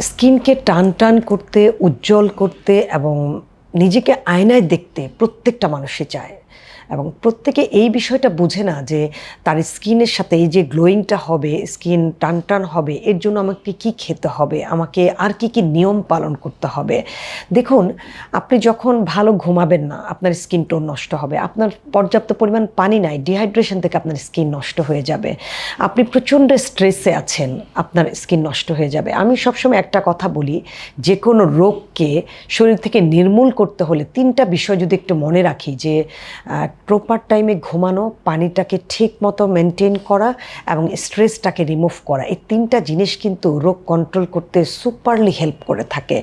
স্কিনকে টান টান করতে উজ্জ্বল করতে এবং নিজেকে আয়নায় দেখতে প্রত্যেকটা মানুষই চায়। এবং প্রত্যেকে এই বিষয়টা বুঝে না যে তার স্কিনের সাথে এই যে গ্লোয়িংটা হবে, স্কিন টান টান হবে, এর জন্য আমাকে কি খেতে হবে, আমাকে আর কি কি নিয়ম পালন করতে হবে। দেখুন, আপনি যখন ভালো ঘুমাবেন না, আপনার স্কিন টোন নষ্ট হবে, আপনার পর্যাপ্ত পরিমাণ পানি নাই ডিহাইড্রেশন থেকে আপনার স্কিন নষ্ট হয়ে যাবে। আপনি প্রচণ্ড স্ট্রেসে আছেন, আপনার স্কিন নষ্ট হয়ে যাবে। আমি সবসময় একটা কথা বলি যে কোনো রোগকে শরীর থেকে নির্মূল করতে হলে তিনটা বিষয় যদি একটু মনে রাখি যে প্রপার টাইমে ঘুমানো, পানিটাকে ঠিক মতো মেনটেন করা এবং স্ট্রেসটাকে রিমুভ করা। এই তিনটা জিনিস কিন্তু রোগ কন্ট্রোল করতে সুপারলি হেল্প করে থাকে।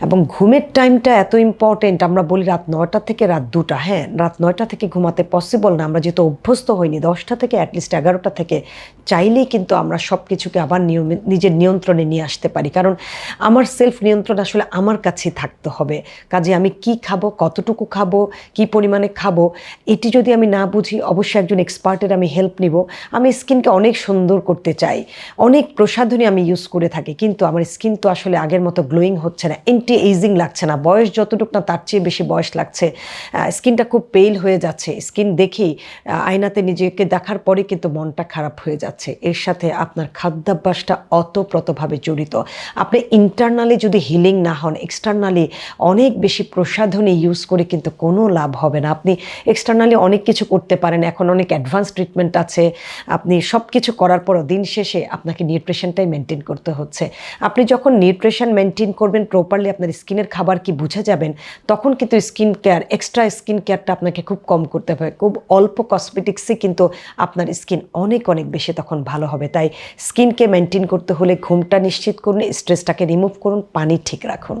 এবং ঘুমের টাইমটা এত ইম্পর্টেন্ট আমরা বলি রাত নয়টা থেকে রাত দুটা। হ্যাঁ রাত নয়টা থেকে ঘুমাতে পসিবল না, আমরা যেহেতু অভ্যস্ত হইনি, দশটা থেকে অ্যাটলিস্ট এগারোটা থেকে, চাইলেই কিন্তু আমরা সব কিছুকে আবার নিয়মে, নিজের নিয়ন্ত্রণে নিয়ে আসতে পারি। কারণ আমার সেলফ নিয়ন্ত্রণ আসলে আমার কাছেই থাকতে হবে। কাজে আমি কি খাব, কতটুকু খাব, কি পরিমাণে খাব এটি যদি আমি না বুঝি অবশ্যই একজন এক্সপার্টের আমি হেল্প নিব। আমি স্কিনকে অনেক সুন্দর করতে চাই। অনেক প্রসাধনী আমি ইউজ করে থাকি কিন্তু আমার স্কিন তো আসলে আগের মতো গ্লোয়িং হচ্ছে না এন্টি এইজিং লাগছে না। বয়স যতটুকু না তার চেয়ে বেশি বয়স লাগছে। স্কিনটা খুব পেইল হয়ে যাচ্ছে। স্কিন আহ, আয়নাতে নিজেকে দেখার পরে কিন্তু মনটা খারাপ হয়ে যাচ্ছে। এর সাথে আপনার খাদ্যাভ্যাসটা অতপ্রতভাবে জড়িত। আপনি ইন্টারনালি যদি হিলিং না হন এক্সটার্নালি অনেক বেশি প্রসাধনী ইউজ করে কিন্তু কোনো লাভ হবে না। আপনি এক্সটার্নালি অনেক কিছু করতে পারেন। এখন অনেক অ্যাডভান্স ট্রিটমেন্ট আছে। আপনি সব কিছু করার পরও দিন শেষে আপনাকে নিউট্রিশনটাই মেনটেন করতে হচ্ছে। আপনি যখন নিউট্রিশন মেনটেন করবেন প্রপারলি আপনার স্কিনের খাবার কি বুঝে যাবেন, তখন কিন্তু স্কিন কেয়ার এক্সট্রা স্কিন কেয়ারটা আপনাকে খুব কম করতে হবে। খুব অল্প কসমেটিক্সে কিন্তু আপনার স্কিন অনেক অনেক বেশি তখন ভালো হবে। তাই স্কিনকে মেনটেন করতে হলে ঘুমটা নিশ্চিত করুন স্ট্রেসটাকে রিমুভ করুন, পানি ঠিক রাখুন।